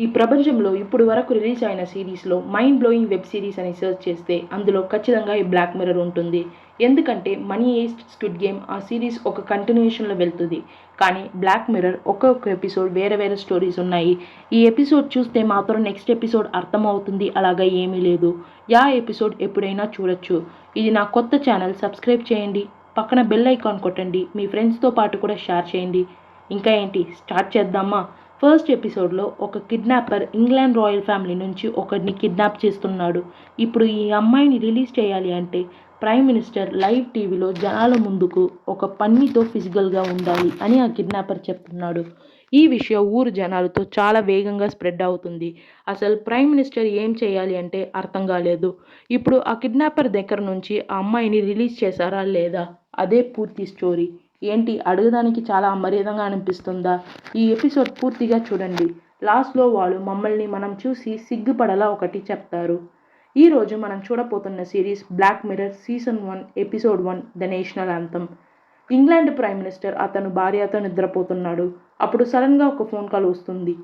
ఈ ప్రపంచంలో ఇప్పుడు వరకు రిలీజ్ అయిన సిరీస్లో మైండ్ బ్లోయింగ్ వెబ్ సిరీస్ అని సెర్చ్ చేస్తే అందులో ఖచ్చితంగా ఈ బ్లాక్ మిర్రర్ ఉంటుంది. ఎందుకంటే మనీ ఏస్ట్ స్క్విడ్ గేమ్ ఆ సిరీస్ ఒక కంటిన్యూషన్లో వెళ్తుంది. కానీ బ్లాక్ మిర్రర్ ఒక్కొక్క ఎపిసోడ్ వేరే వేరే స్టోరీస్ ఉన్నాయి. ఈ ఎపిసోడ్ చూస్తే మాత్రం నెక్స్ట్ ఎపిసోడ్ అర్థమవుతుంది అలాగా ఏమీ లేదు. యా ఎపిసోడ్ ఎప్పుడైనా చూడొచ్చు. ఇది నా కొత్త ఛానల్ సబ్స్క్రైబ్ చేయండి. పక్కన బెల్ ఐకాన్ కొట్టండి. మీ ఫ్రెండ్స్తో పాటు కూడా షేర్ చేయండి. ఇంకా ఏంటి? స్టార్ట్ చేద్దామా? ఫస్ట్ ఎపిసోడ్లో ఒక కిడ్నాపర్ ఇంగ్లాండ్ రాయల్ ఫ్యామిలీ నుంచి ఒకరిని కిడ్నాప్ చేస్తున్నాడు. ఇప్పుడు ఈ అమ్మాయిని రిలీజ్ చేయాలి అంటే ప్రైమ్ మినిస్టర్ లైవ్ టీవీలో జనాల ముందుకు ఒక పన్నితో ఫిజికల్గా ఉండాలి అని ఆ కిడ్నాపర్ చెప్తున్నాడు. ఈ విషయం ఊరు జనాలతో చాలా వేగంగా స్ప్రెడ్ అవుతుంది. అసలు ప్రైమ్ మినిస్టర్ ఏం చేయాలి అంటే అర్థం కాలేదు. ఇప్పుడు ఆ కిడ్నాపర్ దగ్గర నుంచి ఆ అమ్మాయిని రిలీజ్ చేశారా లేదా? అదే పూర్తి స్టోరీ. ఏంటి? అడగడానికి చాలా అమర్యాదంగా అనిపిస్తుందా? ఈ ఎపిసోడ్ పూర్తిగా చూడండి. లాస్ట్లో వాళ్ళు మమ్మల్ని మనం చూసి సిగ్గుపడలా ఒకటి చెప్తారు. ఈరోజు మనం చూడబోతున్న series Black Mirror season one episode one the National Anthem England prime minister అతను భార్యతో నిద్రపోతున్నాడు. అప్పుడు సడన్గా ఒక ఫోన్ కాల్ వస్తుంది.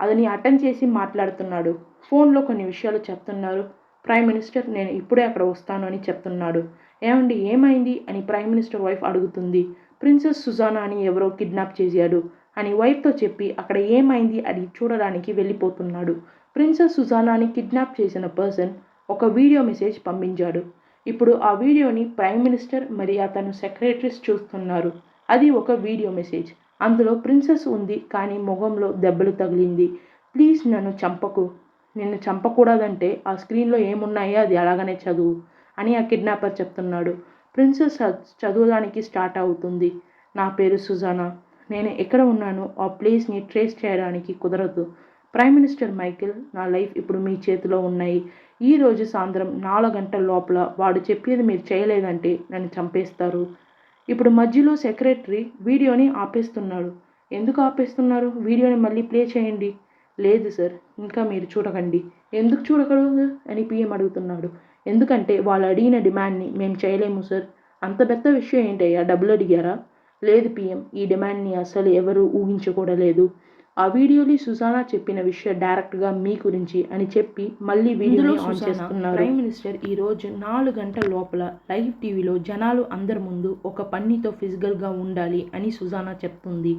అతని అటెండ్ చేసి మాట్లాడుతున్నాడు. ఫోన్లో కొన్ని విషయాలు చెప్తున్నారు. ప్రైమ్ మినిస్టర్ నేను ఇప్పుడే అక్కడ వస్తాను అని చెప్తున్నాడు. ఏమండి ఏమైంది? అని ప్రైమ్ మినిస్టర్ వైఫ్ అడుగుతుంది. ప్రిన్సెస్ సుజానాని ఎవరో కిడ్నాప్ చేశాడు అని వైఫ్తో చెప్పి అక్కడ ఏమైంది అది చూడడానికి వెళ్ళిపోతున్నాడు. ప్రిన్సెస్ సుజానాని కిడ్నాప్ చేసిన పర్సన్ ఒక వీడియో మెసేజ్ పంపించాడు. ఇప్పుడు ఆ వీడియోని ప్రైమ్ మినిస్టర్ మరి అతను సెక్రటరీస్ చూస్తున్నారు. అది ఒక వీడియో మెసేజ్. అందులో ప్రిన్సెస్ ఉంది కానీ ముఖంలో దెబ్బలు తగిలింది. ప్లీజ్ నన్ను చంపకు. నిన్ను చంపకూడదంటే ఆ స్క్రీన్లో ఏమున్నాయో అది అలాగనే చదువు అని ఆ కిడ్నాపర్ చెప్తున్నాడు. ప్రిన్సెస్ చదవడానికి స్టార్ట్ అవుతుంది. నా పేరు సుజానా. నేను ఎక్కడ ఉన్నానో ఆ ప్లేస్ని ట్రేస్ చేయడానికి కుదరదు. ప్రైమ్ మినిస్టర్ మైకేల్ నా లైఫ్ ఇప్పుడు మీ చేతిలో ఉన్నాయి. ఈ రోజు సాయంత్రం నాలుగు గంటల లోపల వాడు చెప్పేది మీరు చేయలేదంటే నన్ను చంపేస్తారు. ఇప్పుడు మధ్యలో సెక్రటరీ వీడియోని ఆపేస్తున్నాడు. ఎందుకు ఆపేస్తున్నారు? వీడియోని మళ్ళీ ప్లే చేయండి. లేదు సార్ ఇంకా మీరు చూడకండి. ఎందుకు చూడకూడదు? అని పిఎం అడుగుతున్నాడు. ఎందుకంటే వాళ్ళు అడిగిన డిమాండ్ని మేము చేయలేము సార్. అంత పెద్ద విషయం ఏంటయ్యా? డబ్బులు అడిగారా? లేదు పిఎం. ఈ డిమాండ్ని అసలు ఎవరు ఊహించకూడలేదు ఆ వీడియోలో సుజానా చెప్పిన విషయం డైరెక్ట్గా మీ గురించి అని చెప్పి మళ్ళీ వీడియోని ఆన్ చేస్తున్నారు ప్రైమ్ మినిస్టర్ ఈ రోజు నాలుగు గంటల లోపల లైవ్ టీవీలో జనాలు అందరి ముందు ఒక పన్నీతో ఫిజికల్గా ఉండాలి అని సుజానా చెప్తుంది.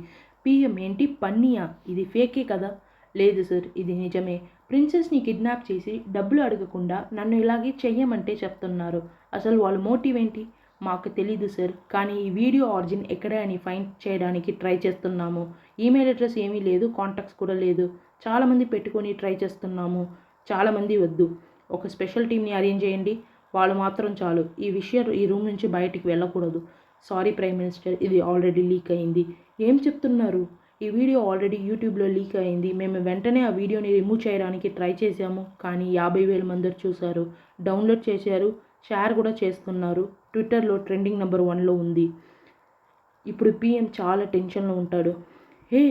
పిఎం ఏంటి? పన్నీయా? ఇది ఫేకే కదా? లేదు సార్ ఇది నిజమే. ప్రిన్సెస్ని కిడ్నాప్ చేసి డబ్బులు అడగకుండా నన్ను ఇలాగే చెయ్యమంటే చెప్తున్నారు. అసలు వాళ్ళ మోటివ్ ఏంటి? మాకు తెలీదు సార్ కానీ ఈ వీడియో ఆరిజిన్ ఎక్కడే అని ఫైండ్ చేయడానికి ట్రై చేస్తున్నాము. ఈమెయిల్ అడ్రస్ ఏమీ లేదు కాంటాక్ట్స్ కూడా లేదు. చాలామంది పెట్టుకొని ట్రై చేస్తున్నాము. చాలామంది వద్దు. ఒక స్పెషల్ టీమ్ని అరేంజ్ చేయండి. వాళ్ళు మాత్రం చాలు. ఈ విషయం ఈ రూమ్ నుంచి బయటికి వెళ్ళకూడదు. సారీ ప్రైమ్ మినిస్టర్ ఇది ఆల్రెడీ లీక్ అయింది. ఏం చెప్తున్నారు? ఈ వీడియో ఆల్రెడీ యూట్యూబ్లో లీక్ అయింది. మేము వెంటనే ఆ వీడియోని రిమూవ్ చేయడానికి ట్రై చేశాము. కానీ యాభై వేల మంది చూశారు డౌన్లోడ్ చేశారు షేర్ కూడా చేస్తున్నారు. ట్విట్టర్లో ట్రెండింగ్ నెంబర్ వన్లో ఉంది. ఇప్పుడు పిఎం చాలా టెన్షన్లో ఉంటాడు. హే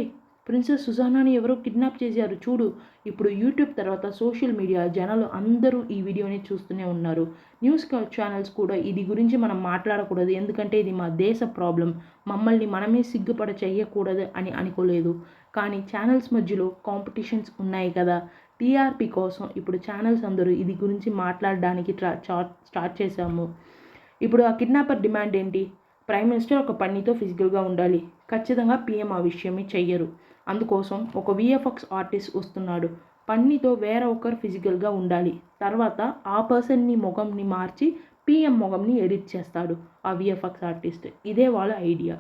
ప్రిన్సెస్ సుజానాని ఎవరో కిడ్నాప్ చేశారు. చూడు ఇప్పుడు యూట్యూబ్ తర్వాత సోషల్ మీడియా జనాలు అందరూ ఈ వీడియోని చూస్తూనే ఉన్నారు. న్యూస్ ఛానల్స్ కూడా ఇది గురించి మనం మాట్లాడకూడదు. ఎందుకంటే ఇది మా దేశ ప్రాబ్లం. మమ్మల్ని మనమే సిగ్గుపడ చెయ్యకూడదు అని అనుకోలేదు. కానీ ఛానల్స్ మధ్యలో కాంపిటీషన్స్ ఉన్నాయి కదా. టీఆర్పీ కోసం ఇప్పుడు ఛానల్స్ అందరూ ఇది గురించి మాట్లాడడానికి ట్రా స్టార్ట్ చేశాము. ఇప్పుడు ఆ కిడ్నాపర్ డిమాండ్ ఏంటి? ప్రైమ్ మినిస్టర్ ఒక పన్నీతో ఫిజికల్గా ఉండాలి. ఖచ్చితంగా పీఎం ఆ విషయమే చెయ్యరు. అందుకోసం ఒక విఎఫ్ఎక్స్ ఆర్టిస్ట్ వస్తున్నాడు. పన్నీతో వేరే ఒకరు ఫిజికల్గా ఉండాలి. తర్వాత ఆ పర్సన్ని ముఖంని మార్చి పిఎం ముఖంని ఎడిట్ చేస్తాడు ఆ విఎఫ్ఎక్స్ ఆర్టిస్ట్. ఇదే వాళ్ళ ఐడియా.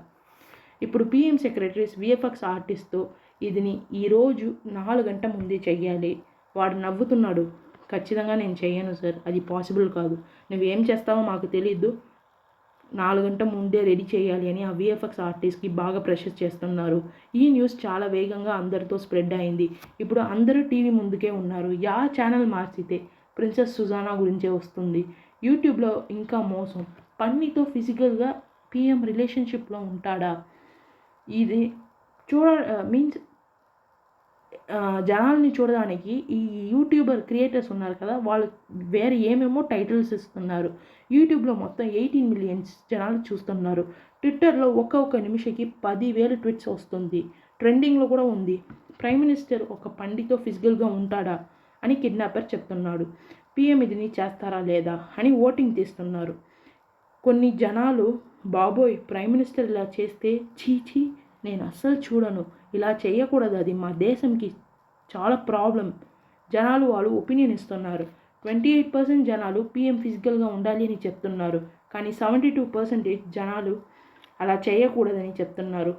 ఇప్పుడు పిఎం సెక్రటరీస్ విఎఫ్ఎక్స్ ఆర్టిస్ట్తో ఇదిని ఈరోజు నాలుగు గంట ముందే చెయ్యాలి. వాడు నవ్వుతున్నాడు. ఖచ్చితంగా నేను చేయను సార్. అది పాసిబుల్ కాదు. నువ్వేం చేస్తావో మాకు తెలియదు నాలుగు గంట ముందే రెడీ చేయాలి అని ఆ విఎఫ్ఎక్స్ ఆర్టిస్ట్కి బాగా ప్రెషర్ చేస్తున్నారు. ఈ న్యూస్ చాలా వేగంగా అందరితో స్ప్రెడ్ అయింది. ఇప్పుడు అందరూ టీవీ ముందుకే ఉన్నారు. యా ఛానల్ మార్చితే ప్రిన్సెస్ సుజానా గురించే వస్తుంది. యూట్యూబ్లో ఇంకా మోసం. పన్నీతో ఫిజికల్గా పిఎం రిలేషన్షిప్లో ఉంటాడా? ఇది చూడ మీన్స్ జనాల్ని చూడడానికి ఈ యూట్యూబర్ క్రియేటర్స్ ఉన్నారు కదా వాళ్ళు వేరే ఏమేమో టైటిల్స్ ఇస్తున్నారు. యూట్యూబ్లో మొత్తం ఎయిటీన్ మిలియన్స్ జనాలు చూస్తున్నారు. ట్విట్టర్లో ఒక్కొక్క నిమిషకి పదివేల ట్విట్స్ వస్తుంది. ట్రెండింగ్లో కూడా ఉంది. ప్రైమ్ మినిస్టర్ ఒక పండితో ఫిజికల్గా ఉంటాడా అని కిడ్నాపర్ చెప్తున్నాడు. పిఎం ఇదిని చేస్తారా లేదా అని ఓటింగ్ తీస్తున్నారు. కొన్ని జనాలు బాబోయ్ ప్రైమ్ మినిస్టర్ ఇలా చేస్తే చీచీ నేను అస్సలు చూడను. ఇలా చేయకూడదు. అది మా దేశంకి చాలా ప్రాబ్లం. జనాలు వాళ్ళు ఒపీనియన్ ఇస్తున్నారు. ట్వంటీ ఎయిట్ పర్సెంట్ జనాలు పీఎం ఫిజికల్గా ఉండాలి అని చెప్తున్నారు. కానీ సెవెంటీ టూ పర్సెంటేజ్ జనాలు అలా చేయకూడదని చెప్తున్నారు.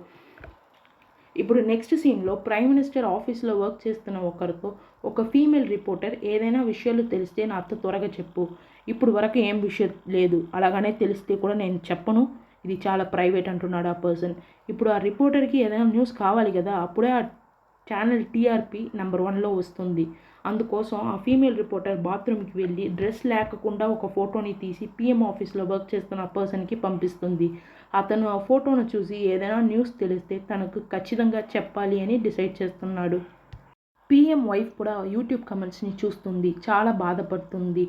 ఇప్పుడు నెక్స్ట్ సీన్లో ప్రైమ్ మినిస్టర్ ఆఫీస్లో వర్క్ చేస్తున్న ఒకరితో ఒక ఫీమేల్ రిపోర్టర్ ఏదైనా విషయాలు తెలిస్తే నాతో త్వరగా చెప్పు. ఇప్పుడు వరకు ఏం విషయం లేదు. అలాగనే తెలిస్తే కూడా నేను చెప్పను. ఇది చాలా ప్రైవేట్ అంటున్నాడు ఆ పర్సన్. ఇప్పుడు ఆ రిపోర్టర్కి ఏదైనా న్యూస్ కావాలి కదా అప్పుడే ఆ ఛానల్ టీఆర్పీ నెంబర్ వన్లో వస్తుంది. అందుకోసం ఆ ఫీమేల్ రిపోర్టర్ బాత్రూమ్కి వెళ్ళి డ్రెస్ లేకుండా ఒక ఫోటోని తీసి పిఎం ఆఫీస్లో వర్క్ చేస్తున్న పర్సన్కి పంపిస్తుంది. అతను ఆ ఫోటోను చూసి ఏదైనా న్యూస్ తెలిస్తే తనకు ఖచ్చితంగా చెప్పాలి అని డిసైడ్ చేస్తున్నాడు. పిఎం వైఫ్ కూడా యూట్యూబ్ కమెంట్స్ని చూస్తుంది. చాలా బాధపడుతుంది.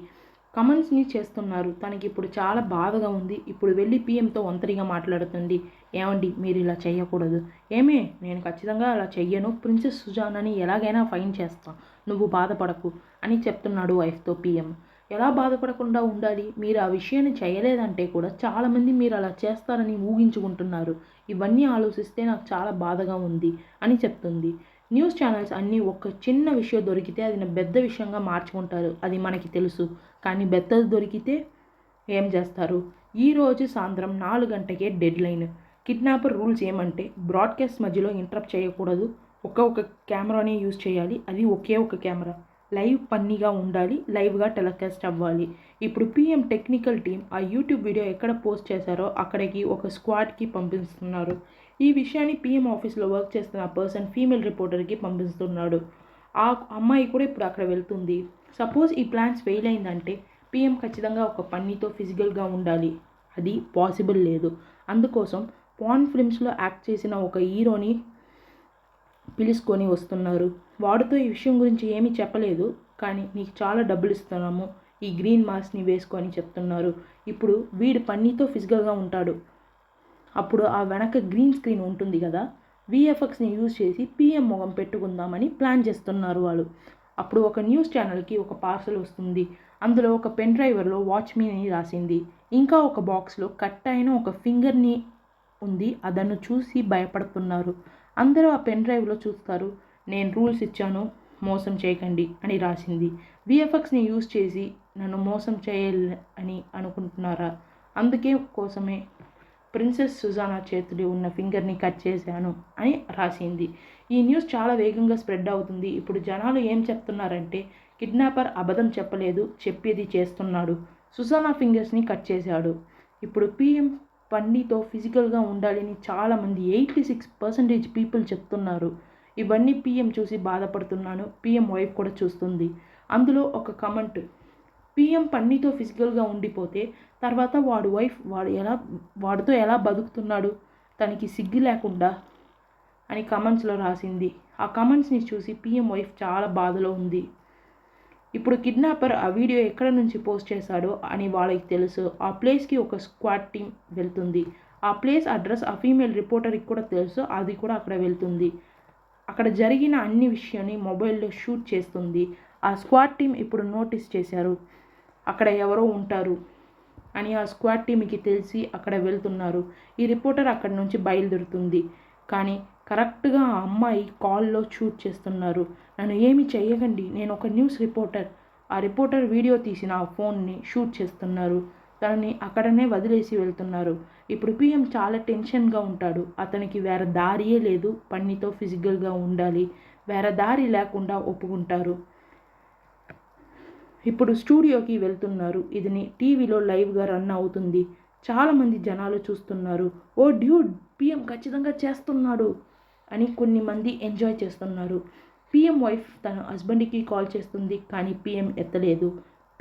కమెంట్స్ని చేస్తున్నారు. తనకి ఇప్పుడు చాలా బాధగా ఉంది. ఇప్పుడు వెళ్ళి పిఎంతో ఒంటరిగా మాట్లాడుతుంది. ఏమండి మీరు ఇలా చేయకూడదు ఏమే నేను ఖచ్చితంగా అలా చెయ్యను. ప్రిన్సెస్ సుజానని ఎలాగైనా ఫైన్ చేస్తా. నువ్వు బాధపడకు అని చెప్తున్నాడు వైఫ్తో పిఎం. ఎలా బాధపడకుండా ఉండాలి? మీరు ఆ విషయాన్ని చేయలేదంటే కూడా చాలామంది మీరు అలా చేస్తారని ఊహించుకుంటున్నారు. ఇవన్నీ ఆలోచిస్తే నాకు చాలా బాధగా ఉంది అని చెప్తుంది. న్యూస్ ఛానల్స్ అన్నీ ఒక చిన్న విషయం దొరికితే అది పెద్ద విషయంగా మార్చుకుంటారు. అది మనకి తెలుసు. కానీ పెద్దది దొరికితే ఏం చేస్తారు? ఈరోజు సాయంత్రం నాలుగు గంటకే డెడ్ లైన్ కిడ్నాపర్ రూల్స్ ఏమంటే బ్రాడ్కాస్ట్ మధ్యలో ఇంటరప్ట్ చేయకూడదు. ఒక ఒక కెమెరానే యూజ్ చేయాలి. అది ఒకే ఒక కెమెరా. లైవ్ పన్నీగా ఉండాలి. లైవ్గా టెలికాస్ట్ అవ్వాలి. ఇప్పుడు పిఎం టెక్నికల్ టీం ఆ యూట్యూబ్ వీడియో ఎక్కడ పోస్ట్ చేశారో అక్కడికి ఒక స్క్వాడ్కి పంపిస్తున్నారు. ఈ విషయాన్ని పిఎం ఆఫీస్లో వర్క్ చేస్తున్న పర్సన్ ఫీమేల్ రిపోర్టర్కి పంపిస్తున్నాడు. ఆ అమ్మాయి కూడా ఇప్పుడు అక్కడ వెళ్తుంది. సపోజ్ ఈ ప్లాన్స్ ఫెయిల్ అయిందంటే పిఎం ఖచ్చితంగా ఒక పన్నీతో ఫిజికల్గా ఉండాలి. అది పాసిబుల్ లేదు. అందుకోసం పాన్ ఫిల్మ్స్లో యాక్ట్ చేసిన ఒక హీరోని పిలుచుకొని వస్తున్నారు. వాడితో ఈ విషయం గురించి ఏమీ చెప్పలేదు కానీ నీకు చాలా డబ్బులు ఇస్తున్నాము. ఈ గ్రీన్ మాస్క్ని వేసుకొని చెప్తున్నారు. ఇప్పుడు వీడు పన్నీతో ఫిజికల్గా ఉంటాడు. అప్పుడు ఆ వెనక గ్రీన్ స్క్రీన్ ఉంటుంది కదా విఎఫ్ఎక్స్ని యూజ్ చేసి పిఎం మొగం పెట్టుకుందామని ప్లాన్ చేస్తున్నారు వాళ్ళు. అప్పుడు ఒక న్యూస్ ఛానల్కి ఒక పార్సల్ వస్తుంది. అందులో ఒక పెన్ డ్రైవర్లో వాచ్మీ అని రాసింది. ఇంకా ఒక బాక్స్లో కట్ అయిన ఒక ఫింగర్ని ఉంది అదನ್ನು చూసి భయపడుతున్నారు. అందరూ ఆ పెన్ డ్రైవ్లో చూస్తారు నేను రూల్స్ ఇచ్చాను మోసం చేయకండి అని రాసింది. విఎఫ్ఎక్స్ని యూజ్ చేసి నన్ను మోసం చేయాలి అని అనుకుంటున్నారా? అందుకే కోసమే ప్రిన్సెస్ సుజానా చేతిలో ఉన్న ఫింగర్ని కట్ చేశాను అని రాసింది. ఈ న్యూస్ చాలా వేగంగా స్ప్రెడ్ అవుతుంది. ఇప్పుడు జనాలు ఏం చెప్తున్నారంటే కిడ్నాపర్ అబద్ధం చెప్పలేదు చెప్పేది చేస్తున్నాడు. సుజానా ఫింగర్స్ని కట్ చేశాడు. ఇప్పుడు పిఎం పండితో ఫిజికల్గా ఉండాలని చాలామంది ఎయిటీ సిక్స్ పర్సెంటేజ్ పీపుల్ చెప్తున్నారు. ఇవన్నీ పిఎం చూసి బాధపడుతున్నాను. పిఎం వైఫ్ కూడా చూస్తుంది. అందులో ఒక కమెంట్ పిఎం పన్నీతో ఫిజికల్గా ఉండిపోతే తర్వాత వాడు వైఫ్ వాడు ఎలా వాడితో ఎలా బతుకుతున్నాడు? తనకి సిగ్గు లేకుండా అని కమెంట్స్లో రాసింది. ఆ కమెంట్స్ని చూసి పిఎం వైఫ్ చాలా బాధలో ఉంది. ఇప్పుడు కిడ్నాపర్ ఆ వీడియో ఎక్కడ నుంచి పోస్ట్ చేశాడో అని వాళ్ళకి తెలుసు. ఆ ప్లేస్కి ఒక స్క్వాడ్ టీం వెళ్తుంది. ఆ ప్లేస్ అడ్రస్ ఆ ఫీమేల్ రిపోర్టర్కి కూడా తెలుసు. అది కూడా అక్కడ వెళ్తుంది. అక్కడ జరిగిన అన్ని విషయాన్ని మొబైల్లో షూట్ చేస్తుంది. ఆ స్క్వాడ్ టీం ఇప్పుడు నోటీస్ చేశారు. అక్కడ ఎవరో ఉంటారు. అని ఆ స్క్వాడ్ టీమ్కి తెలిసి అక్కడ వెళ్తున్నారు. ఈ రిపోర్టర్ అక్కడి నుంచి బయలుదేరుతుంది. కానీ కరెక్ట్గా ఆ అమ్మాయి కాల్లో షూట్ చేస్తున్నారు. నన్ను ఏమి చేయకండి నేను ఒక న్యూస్ రిపోర్టర్. ఆ రిపోర్టర్ వీడియో తీసిన ఆ ఫోన్ని షూట్ చేస్తున్నారు. తనని అక్కడనే వదిలేసి వెళ్తున్నారు. ఇప్పుడు పిఎం చాలా టెన్షన్గా ఉంటాడు. అతనికి వేరే దారియే లేదు. పన్నితో ఫిజికల్గా ఉండాలి. వేరే దారి లేకుండా ఒప్పుకుంటారు. ఇప్పుడు స్టూడియోకి వెళ్తున్నారు. ఇదిని టీవీలో లైవ్గా రన్ అవుతుంది. చాలామంది జనాలు చూస్తున్నారు. ఓ డ్యూడ్ పిఎం ఖచ్చితంగా చేస్తున్నాడు అని కొన్ని మంది ఎంజాయ్ చేస్తున్నారు. పిఎం వైఫ్ తన హస్బెండ్కి కాల్ చేస్తుంది కానీ పిఎం ఎత్తలేదు.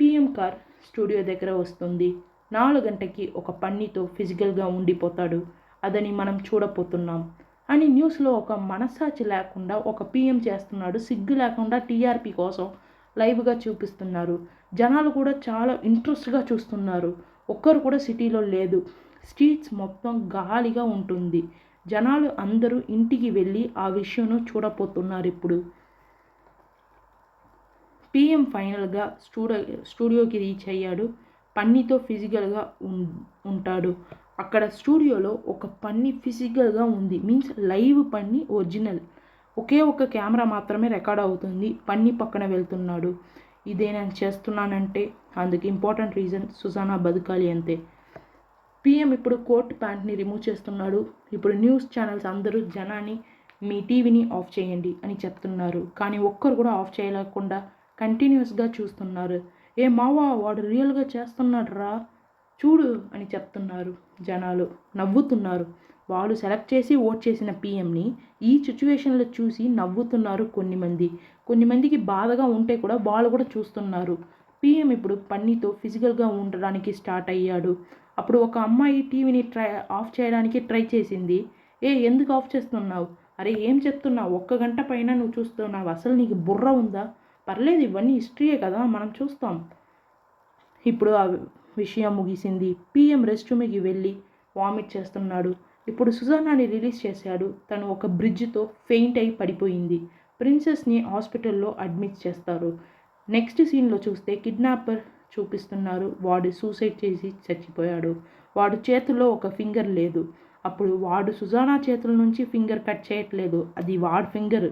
పిఎం కార్ స్టూడియో దగ్గర వస్తుంది. నాలుగు గంటకి ఒక పన్నీతో ఫిజికల్గా ఉండిపోతాడు. అదని మనం చూడపోతున్నాం అని న్యూస్లో ఒక మనస్సాచి లేకుండా ఒక పిఎం చేస్తున్నాడు. సిగ్గు లేకుండా టీఆర్పీ కోసం లైవ్గా చూపిస్తున్నారు. జనాలు కూడా చాలా ఇంట్రెస్ట్గా చూస్తున్నారు. ఒక్కరు కూడా సిటీలో లేదు. స్ట్రీట్స్ మొత్తం గాలిగా ఉంటుంది. జనాలు అందరూ ఇంటికి వెళ్ళి ఆ విషయంను చూడపోతున్నారు ఇప్పుడు. పిఎం ఫైనల్గా స్టూడియో స్టూడియోకి రీచ్ అయ్యాడు. పన్నీతో ఫిజికల్గా ఉం ఉంటాడు. అక్కడ స్టూడియోలో ఒక పన్ని ఫిజికల్గా ఉంది. మీన్స్ లైవ్ పన్ని ఒరిజినల్ ఒకే ఒక కెమెరా మాత్రమే రికార్డ్ అవుతుంది. పన్ని పక్కన వెళ్తున్నాడు. ఇదే నేను చేస్తున్నానంటే అందుకు ఇంపార్టెంట్ రీజన్ సుజానా బతకాలి అంతే. పిఎం ఇప్పుడు కోట్ ప్యాంట్ని రిమూవ్ చేస్తున్నాడు. ఇప్పుడు న్యూస్ ఛానల్స్ అందరూ జనాన్ని మీ టీవీని ఆఫ్ చేయండి అని చెప్తున్నారు. కానీ ఒక్కరు కూడా ఆఫ్ చేయలేకుండా కంటిన్యూస్గా చూస్తున్నారు. ఏ మావా వాడు రియల్గా చేస్తున్నాడు రా చూడు అని చెప్తున్నారు జనాలు. నవ్వుతున్నారు. వాళ్ళు సెలెక్ట్ చేసి ఓట్ చేసిన పిఎంని ఈ సిచ్యువేషన్లో చూసి నవ్వుతున్నారు కొన్ని మంది కొన్ని మందికి బాధగా ఉంటే కూడా వాళ్ళు కూడా చూస్తున్నారు. పిఎం ఇప్పుడు పన్నీతో ఫిజికల్గా ఉండడానికి స్టార్ట్ అయ్యాడు. అప్పుడు ఒక అమ్మాయి టీవీని ట్రై ఆఫ్ చేయడానికి ట్రై చేసింది. ఏ ఎందుకు ఆఫ్ చేస్తున్నావు? అరే ఏం చెప్తున్నావు? ఒక్క గంట పైన నువ్వు చూస్తున్నావు. అసలు నీకు బుర్ర ఉందా? పర్లేదు ఇవన్నీ హిస్టరీయే కదా మనం చూస్తాం. ఇప్పుడు ఆ విషయం ముగిసింది. పిఎం రెస్ట్ రూమ్కి వెళ్ళి వామిట్ చేస్తున్నాడు. ఇప్పుడు సుజానాని రిలీజ్ చేశాడు. తను ఒక బ్రిడ్జ్తో ఫెయింట్ అయి పడిపోయింది. ప్రిన్సెస్ని హాస్పిటల్లో అడ్మిట్ చేస్తారు. నెక్స్ట్ సీన్లో చూస్తే కిడ్నాపర్ చూపిస్తున్నారు. వాడు సూసైడ్ చేసి చచ్చిపోయాడు. వాడు చేతిలో ఒక ఫింగర్ లేదు. అప్పుడు వాడు సుజానా చేతుల నుంచి ఫింగర్ కట్ చేయట్లేదు. అది వాడి ఫింగర్.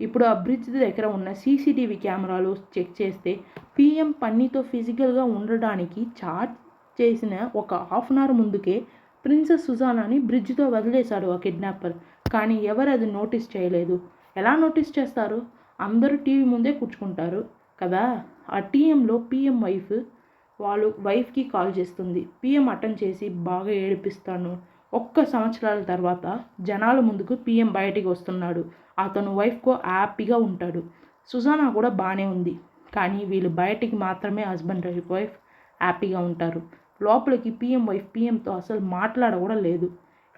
ఇప్పుడు ఆ బ్రిడ్జ్ దగ్గర ఉన్న సీసీటీవీ కెమెరాలు చెక్ చేస్తే పిఎం పన్నీతో ఫిజికల్గా ఉండడానికి చార్జ్ చేసిన ఒక హాఫ్ అన్ అవర్ ముందుకే ప్రిన్సెస్ సుజానాని బ్రిడ్జ్తో వదిలేశాడు ఆ కిడ్నాపర్ కానీ ఎవరు అది నోటీస్ చేయలేదు. ఎలా నోటీస్ చేస్తారు? అందరూ టీవీ ముందే కూర్చుకుంటారు కదా? ఆ టీఎంలో పిఎం వైఫ్ వాళ్ళు వైఫ్కి కాల్ చేస్తుంది. పిఎం అటెండ్ చేసి బాగా ఏడిపిస్తాను. ఒక్క సంవత్సరాల తర్వాత జనాల ముందుకు పిఎం బయటికి వస్తున్నాడు. అతను వైఫ్కో హ్యాపీగా ఉంటాడు. సుజానా కూడా బాగానే ఉంది. కానీ వీళ్ళు బయటికి మాత్రమే హస్బెండ్ వైఫ్ హ్యాపీగా ఉంటారు. లోపలికి పిఎం వైఫ్ పిఎంతో అసలు మాట్లాడ కూడా లేదు.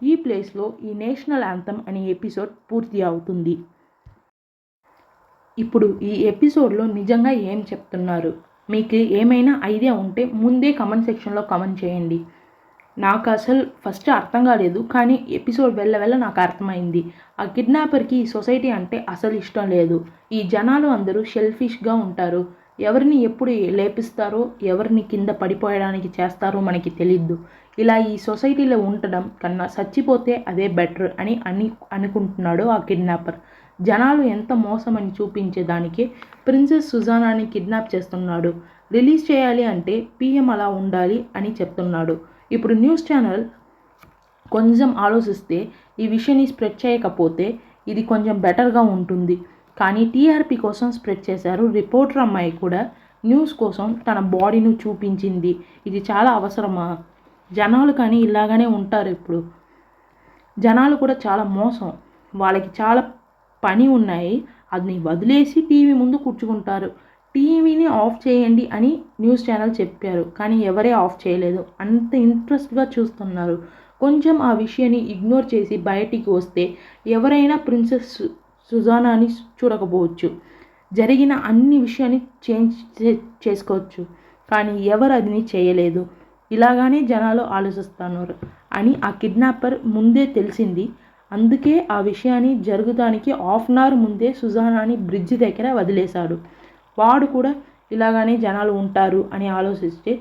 ఈ ప్లేస్లో ఈ నేషనల్ యాంథమ్ అనే ఎపిసోడ్ పూర్తి అవుతుంది. ఇప్పుడు ఈ ఎపిసోడ్లో నిజంగా ఏం చెప్తున్నారు? మీకు ఏమైనా ఐడియా ఉంటే ముందే కమెంట్ సెక్షన్లో కమెంట్ చేయండి. నాకు అసలు ఫస్ట్ అర్థం కాలేదు కానీ ఎపిసోడ్ వెళ్ళ వెళ్ళ నాకు అర్థమైంది. ఆ కిడ్నాపర్కి ఈ సొసైటీ అంటే అసలు ఇష్టం లేదు. ఈ జనాలు అందరూ షెల్ఫిష్గా ఉంటారు. ఎవరిని ఎప్పుడు లేపిస్తారో ఎవరిని కింద పడిపోయడానికి చేస్తారో మనకి తెలియదు ఇలా ఈ సొసైటీలో ఉండడం కన్నా చచ్చిపోతే అదే బెటర్ అని అని అనుకుంటున్నాడు ఆ కిడ్నాపర్. జనాలు ఎంత మోసం అని చూపించేదానికి ప్రిన్సెస్ సుజానాని కిడ్నాప్ చేస్తున్నాడు. రిలీజ్ చేయాలి అంటే పిఎం అలా ఉండాలి అని చెప్తున్నాడు. ఇప్పుడు న్యూస్ ఛానల్ కొంచెం ఆలోచిస్తే ఈ విషయాన్ని స్ప్రెడ్ చేయకపోతే ఇది కొంచెం బెటర్గా ఉంటుంది. కానీ టీఆర్పీ కోసం స్ప్రెడ్ చేశారు రిపోర్టర్ అమ్మాయి కూడా న్యూస్ కోసం తన బాడీని చూపించింది. ఇది చాలా అవసరమా? జనాలు కానీ ఇలాగనే ఉంటారు ఇప్పుడు. జనాలు కూడా చాలా మోసం. వాళ్ళకి చాలా పని ఉన్నాయి. అది వదిలేసి టీవీ ముందు కూర్చుకుంటారు. టీవీని ఆఫ్ చేయండి అని న్యూస్ ఛానల్ చెప్పారు. కానీ ఎవరే ఆఫ్ చేయలేదు. అంత ఇంట్రెస్ట్గా చూస్తున్నారు. కొంచెం ఆ విషయాన్ని ఇగ్నోర్ చేసి బయటికి వస్తే ఎవరైనా ప్రిన్సెస్ సుజానాని చూడకపోవచ్చు. జరిగిన అన్ని విషయాన్ని చేంజ్ చేసుకోవచ్చు. కానీ ఎవరు అది చేయలేదు. ఇలాగానే జనాలు ఆలోచిస్తున్నారు అని ఆ కిడ్నాపర్ ముందే తెలిసింది. అందుకే ఆ విషయాన్ని జరుగుతానికి హాఫ్ అన్ అవర్ ముందే సుజానాని బ్రిడ్జ్ దగ్గర వదిలేశాడు. వాడు కూడా ఇలాగానే జనాలు ఉంటారు అని ఆలోచిస్తే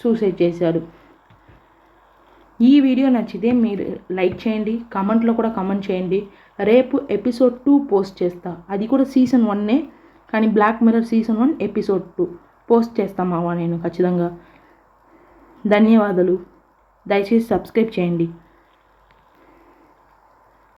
సూసైడ్ చేశాడు. ఈ వీడియో నచ్చితే మీరు లైక్ చేయండి కమెంట్లో కూడా కమెంట్ చేయండి. రేపు ఎపిసోడ్ టూ పోస్ట్ చేస్తా. అది కూడా సీజన్ వన్నే కానీ Black Mirror season one episode two post చేస్తామావా నేను ఖచ్చితంగా. ధన్యవాదాలు. దయచేసి సబ్స్క్రైబ్ చేయండి.